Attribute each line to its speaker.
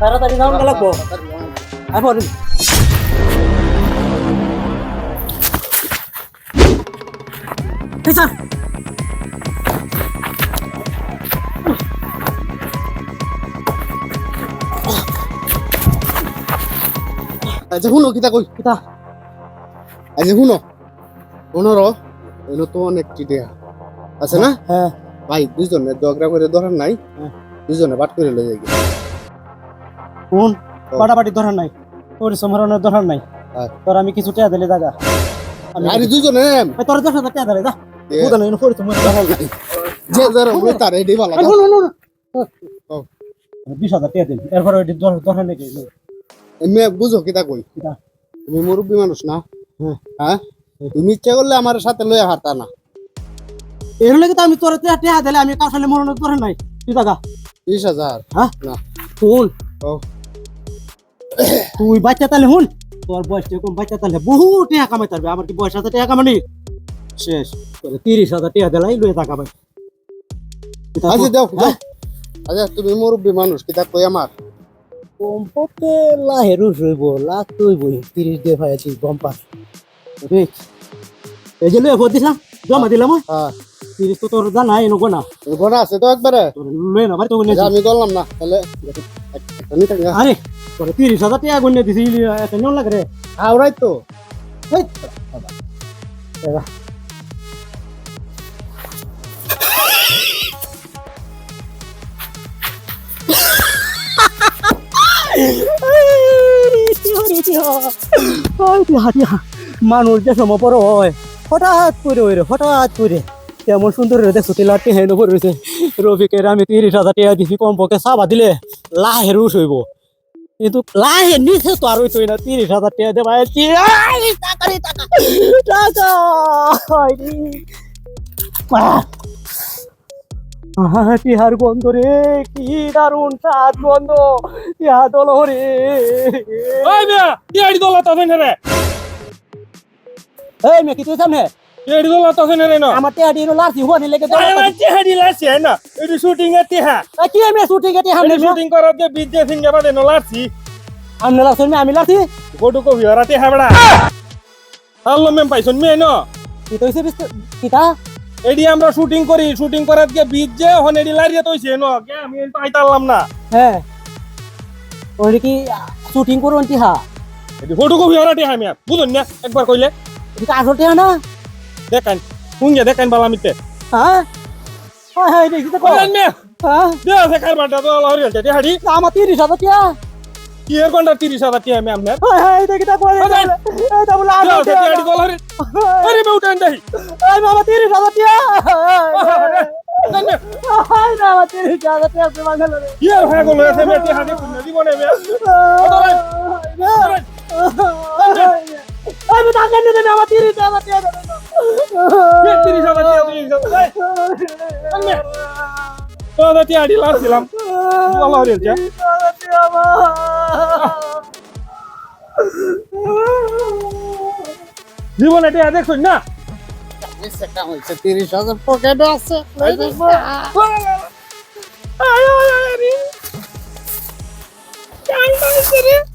Speaker 1: তাড়াতাড়ি যাওয়া লাগবো। এখন এই স্যার
Speaker 2: আচ্ছা শুনো কিতা কই?
Speaker 1: কিতা?
Speaker 2: আচ্ছা শুনো। শুনো র তো অনেক টিটিয়া আছে না?
Speaker 1: হ্যাঁ।
Speaker 2: ভাই দুইজনে ঝগড়া করে দরকার নাই।
Speaker 1: হ্যাঁ।
Speaker 2: দুইজনে বাট করে লয়ে যাই।
Speaker 1: কোন পাটাপাটি ধরার নাই। পরিশ্রম হারানোর ধরার নাই। তোর আমি কিছু টেয়া দিলে দাগা।
Speaker 2: আরে দুইজনে
Speaker 1: এই তোর দশ হাজার দিলে দা
Speaker 2: এ,
Speaker 1: বুঝা নাই পরিশ্রম ধরার নাই।
Speaker 2: যে যারা তার এডি
Speaker 1: শুনো, শুনো,
Speaker 2: ও।
Speaker 1: বিশ হাজার টেয়া দিন এরপরে দর- ধরার নাকি?
Speaker 2: এমনি বুঝো কিতা কই? তুমি মুরব্বী মানুষ না?
Speaker 1: হ্যাঁ।
Speaker 2: হ্যাঁ? তুমি ইচ্ছা করলে আমার সাথে লয়ে হারতা না।
Speaker 1: এর লাগে তো আমি তোর টেয়া দিলে আমি কাউসালে মরণের ধরার নাই? তুই দাগা
Speaker 2: বিশ হাজার।
Speaker 1: হ্যাঁ?
Speaker 2: না।
Speaker 1: শুন তুই বাচ্চা তাহলে হুন? তোর বয়স এরকম বাচ্চা তাহলে বহু টাকা কামাইতে পারবে। আমার কি বয়স হাজার টাকা কামানি? শেষ। তোরে তিরিশ হাজার টাকা দিলাই লুয়ে টাকা পাই
Speaker 2: আচ্ছা দাও দাও আচ্ছা তুমি মুরব্বী মানুষ কিতা কই আমার?
Speaker 1: কমপক্ষে লাহেরু রইব লাখ রইব তিরিশ দিয়ে ভাই আছি গম পাস? এই যে লুয়ে ভোট দিলাম জমা দিলাম ওই।
Speaker 2: হ্যাঁ।
Speaker 1: তিরিশ তো তোর জানা এনো গোনা
Speaker 2: ঘোড়া আছে তো একবারে।
Speaker 1: লুয়ে না ভাই তো গুনে
Speaker 2: আচ্ছা, আমি করলাম না তাহলে নিতে গা
Speaker 1: আরে তোর তিরিশ হাজার টাকা গুনে দিছি একটা নিয়ম লাগে রে।
Speaker 2: আওরাই তো।
Speaker 1: এই, বাবা। মানুষ যে সময় পর হয় হঠাৎ করে হঠাৎ করে। কেমন সুন্দর রে দেখছ তিলাটি হেন উপর রয়েছে রফিকের আমি তিরিশ হাজার টাকা দিছি কমপক্ষে চাবা দিলে লাহের উস হইব কিন্তু লাহের নিচে তো আর হইতোই না তিরিশ হাজার টাকা আহ, তিহার গন্ধ রে কি দারুণ স্বাদ গন্ধ ইহা দল রে
Speaker 3: মিয়া দোলা রে
Speaker 1: এই মে কি তুই সামনে
Speaker 3: টিয়াড়ি দোলা তো ফেনে রে না।
Speaker 1: আমার টেডি নো লাসি নিলে কে তো
Speaker 3: আরে টিহাড়ি লাসি না। এটি শুটিং এ টিহা
Speaker 1: কি আমি শুটিং এটি হামনে
Speaker 3: এটি শুটিং করার যে বিজে সিং যাবা দেনো লাসি
Speaker 1: হামনে লাসি আমি লাসি
Speaker 3: গোটু কো ভিওরা টিহা বড়া। আল্লো মেম পাইছন মে ন।
Speaker 1: কি তো হইছে কিতা?
Speaker 3: এডি আমরা শুটিং করি শুটিং করার যে বিজ যে হন এডি লারিয়া তইছে ন। কে আমি তো আইতালাম না।
Speaker 1: হ্যাঁ ওই কি শুটিং করুন তি
Speaker 3: এডি গোটু কো ভিওরা টিহা মিয়া। বুঝুন না একবার কইলে।
Speaker 1: এটা আসল তে না।
Speaker 3: দেখান হুঙ্গে দেখান বালা মিতে
Speaker 1: হ্যাঁ? হ্যাঁ হ্যাঁ দেখি তো কো
Speaker 3: কইলেন মে
Speaker 1: হ্যাঁ?
Speaker 3: দে দেখার বাটা তো আল্লাহ হরিয়াল টিহাড়ি
Speaker 1: আমার তিরিশ হাজার টিয়া।
Speaker 3: কি এর কোনটা 30000 টিহা মে আমনে
Speaker 1: হ্যাঁ হ্যাঁ দেখি তো কো এই তো বলে
Speaker 3: দেও
Speaker 1: টিয়া।
Speaker 3: টিহাড়ি দোলা হরি আরে বে উঠান দেই।
Speaker 1: এই মামা তিরিশ হাজার টিয়া।
Speaker 3: মে
Speaker 1: হাজার টিয়া
Speaker 3: হয়ে গেল এসে মে জীবনে
Speaker 1: হাজার টিয়া
Speaker 3: হাজার টিয়া। টিয়া আড়ি লাগছিলাম আল্লাহ টিয়া জীবনে টিয়া দেখছুন না
Speaker 2: তিরিশ হাজার পকেটে আছে
Speaker 3: রে রে